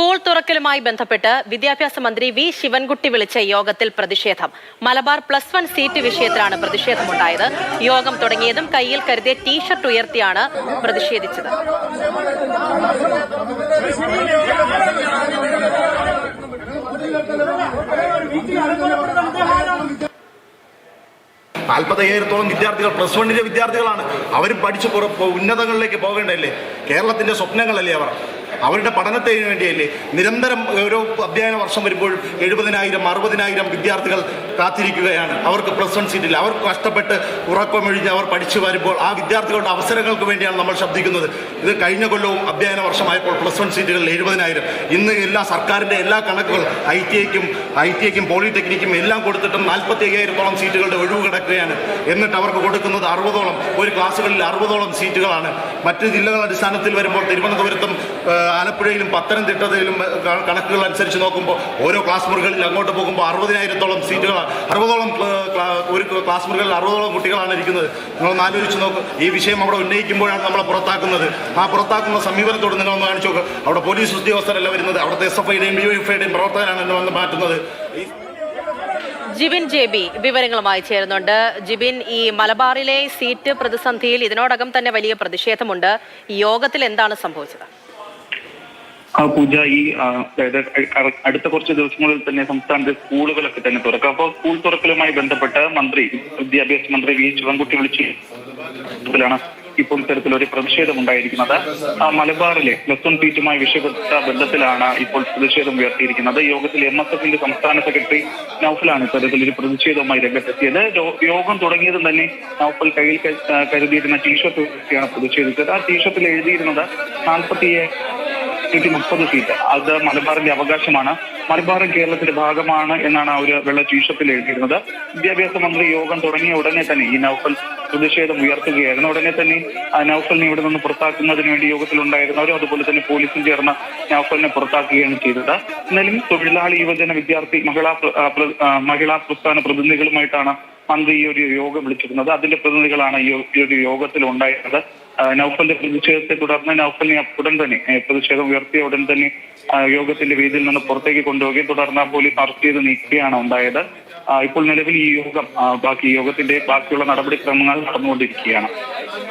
School തുറക്കലുമായി ബന്ധപ്പെട്ട് വിദ്യാഭ്യാസ മന്ത്രി വി ശിവൻകുട്ടി വിളിച്ച യോഗത്തിൽ പ്രതിഷേധം. മലബാർ പ്ലസ് വൺ സീറ്റ് വിഷയത്തിലാണ് പ്രതിഷേധമുണ്ടായത്. യോഗം തുടങ്ങിയതും കയ്യിൽ കരുതിയ ടീഷർട്ട് ഉയർത്തിയാണ് പ്രതിഷേധിച്ചത്. നാൽപ്പത്തയ്യായിരത്തോളം വിദ്യാർത്ഥികൾ പ്ലസ് വണ്ണിലെ വിദ്യാർത്ഥികളാണ്. അവർ പഠിച്ച് ഉന്നതങ്ങളിലേക്ക് പോകേണ്ടതല്ലേ? കേരളത്തിന്റെ സ്വപ്നങ്ങളല്ലേ അവർ? അവരുടെ പഠനത്തിന് വേണ്ടിയല്ലേ? നിരന്തരം ഓരോ അധ്യയന വർഷം വരുമ്പോൾ എഴുപതിനായിരം അറുപതിനായിരം വിദ്യാർത്ഥികൾ കാത്തിരിക്കുകയാണ്. അവർക്ക് പ്ലസ് വൺ സീറ്റില്ല അവർ കഷ്ടപ്പെട്ട് ഉറക്കമൊഴിഞ്ഞ് അവർ പഠിച്ചു വരുമ്പോൾ ആ വിദ്യാർത്ഥികളുടെ അവസരങ്ങൾക്ക് വേണ്ടിയാണ് നമ്മൾ ശബ്ദിക്കുന്നത്. ഇത് കഴിഞ്ഞ കൊല്ലവും അധ്യയന വർഷമായപ്പോൾ പ്ലസ് വൺ സീറ്റുകളിൽ എഴുപതിനായിരം. ഇന്ന് എല്ലാ സർക്കാരിന്റെ എല്ലാ കണക്കുകൾ ഐ ടി ഐക്കും ഐ ടി ഐക്കും പോളിടെക്നിക്കും എല്ലാം കൊടുത്തിട്ടും നാൽപ്പത്തി അയ്യായിരത്തോളം സീറ്റുകളുടെ ഒഴിവ് കിടക്കുകയാണ്. എന്നിട്ട് അവർക്ക് കൊടുക്കുന്നത് അറുപതോളം. ഒരു ക്ലാസ്സുകളിൽ അറുപതോളം സീറ്റുകളാണ്. മറ്റ് ജില്ലകളുടെ അടിസ്ഥാനത്തിൽ വരുമ്പോൾ തിരുവനന്തപുരത്തും ആലപ്പുഴയിലും പത്തനംതിട്ടയിലും കണക്കുകൾ അനുസരിച്ച് നോക്കുമ്പോൾ ഓരോ ക്ലാസ് മുറികളിൽ അങ്ങോട്ട് പോകുമ്പോൾ അറുപതിനായിരത്തോളം സീറ്റുകളാണ് അറുപതോളം ഒരു ക്ലാസ് മുറികളിൽ അറുപതോളം കുട്ടികളാണ് ഇരിക്കുന്നത്. നിങ്ങളൊന്ന് ആലോചിച്ച് നോക്കും ഈ വിഷയം അവിടെ ഉന്നയിക്കുമ്പോഴാണ് നമ്മളെ പുറത്താക്കുന്നത്. ആ പുറത്താക്കുന്ന സമീപനത്തോട് നിങ്ങളൊന്ന് കാണിച്ചു നോക്കുക അവിടെ പോലീസ് ഉദ്യോഗസ്ഥരല്ല വരുന്നത്. അവിടുത്തെ എസ് എഫ് ഐയുടെയും ബി എഫ് ഐയുടെയും പ്രവർത്തകരാണ് എന്നെ വന്ന് മാറ്റുന്നത്. ജിബിൻ ജെ ബി വിവരങ്ങളുമായി ചേരുന്നുണ്ട്. ജിബിൻ ഈ മലബാറിലെ സീറ്റ് പ്രതിസന്ധിയിൽ ഇതിനോടകം തന്നെ വലിയ പ്രതിഷേധമുണ്ട്. യോഗത്തിൽ എന്താണ് സംഭവിച്ചത്? പൂജ ഈ അതായത് അടുത്ത കുറച്ച് ദിവസങ്ങളിൽ തന്നെ സംസ്ഥാനത്തെ സ്കൂളുകളൊക്കെ തന്നെ തുറക്കും. അപ്പോൾ സ്കൂൾ തുറക്കലുമായി ബന്ധപ്പെട്ട് മന്ത്രി വിദ്യാഭ്യാസ മന്ത്രി വി. ശിവൻകുട്ടി വിളിച്ചു ാണ് ഇപ്പോൾ ഇത്തരത്തിലൊരു പ്രതിഷേധം ഉണ്ടായിരിക്കുന്നത് മലബാറിലെ പ്ലസ് വൺ വിഷയപ്പെട്ട ബന്ധത്തിലാണ് ഇപ്പോൾ പ്രതിഷേധം ഉയർത്തിയിരിക്കുന്നത്. യോഗത്തിൽ എം എസ് എഫിന്റെ സംസ്ഥാന സെക്രട്ടറി നൌഫലാണ് ഇത്തരത്തിലൊരു പ്രതിഷേധവുമായി രംഗത്തെത്തിയത്. യോഗം തുടങ്ങിയതും തന്നെ നൌഫൽ കയ്യിൽ കരുതിയിരുന്ന ടീഷർട്ട് ഉയർത്തിയാണ് പ്രതിഷേധിച്ചത്. ആ ടീഷർട്ടിൽ എഴുതിയിരുന്നത് നാൽപ്പത്തി നൂറ്റി മുപ്പത് സീറ്റ്. അത് മലബാറിന്റെ അവകാശമാണ്. മലബാർ കേരളത്തിന്റെ ഭാഗമാണ് എന്നാണ് അവർ വെള്ള ടീഷർട്ടിൽ എഴുതിയിരുന്നത്. വിദ്യാഭ്യാസ മന്ത്രി യോഗം തുടങ്ങിയ ഉടനെ തന്നെ ഈ നൌഫൽ പ്രതിഷേധം ഉയർത്തുകയായിരുന്നു. ഉടനെ തന്നെ നൌഫലിനെ ഇവിടെ നിന്ന് പുറത്താക്കുന്നതിന് വേണ്ടി യോഗത്തിലുണ്ടായിരുന്നവരും അതുപോലെ തന്നെ പോലീസും ചേർന്ന് നൌഫലിനെ പുറത്താക്കുകയാണ് ചെയ്തത്. എന്നാലും തൊഴിലാളി യുവജന വിദ്യാർത്ഥി മഹിളാ മഹിളാ പ്രസ്ഥാന പ്രതിനിധികളുമായിട്ടാണ് മന്ത്രി ഈ ഒരു യോഗം വിളിച്ചിരുന്നത്. അതിന്റെ പ്രതിനിധികളാണ് ഈ ഒരു യോഗത്തിൽ ഉണ്ടായിരുന്നത് നൗഫലിന്റെ പ്രതിഷേധത്തെ തുടർന്ന് നൗഫലിനെ ഉടൻ തന്നെ പ്രതിഷേധം ഉയർത്തിയ ഉടൻ തന്നെ യോഗത്തിന്റെ വേദിയിൽ നിന്ന് പുറത്തേക്ക് കൊണ്ടുപോവുകയും തുടർന്ന് പോലീസ് അറസ്റ്റ് ചെയ്ത് നീക്കുകയാണ് ഉണ്ടായത്. ഇപ്പോൾ നിലവിൽ ഈ യോഗം ബാക്കി യോഗത്തിന്റെ ബാക്കിയുള്ള നടപടിക്രമങ്ങൾ നടന്നുകൊണ്ടിരിക്കുകയാണ്.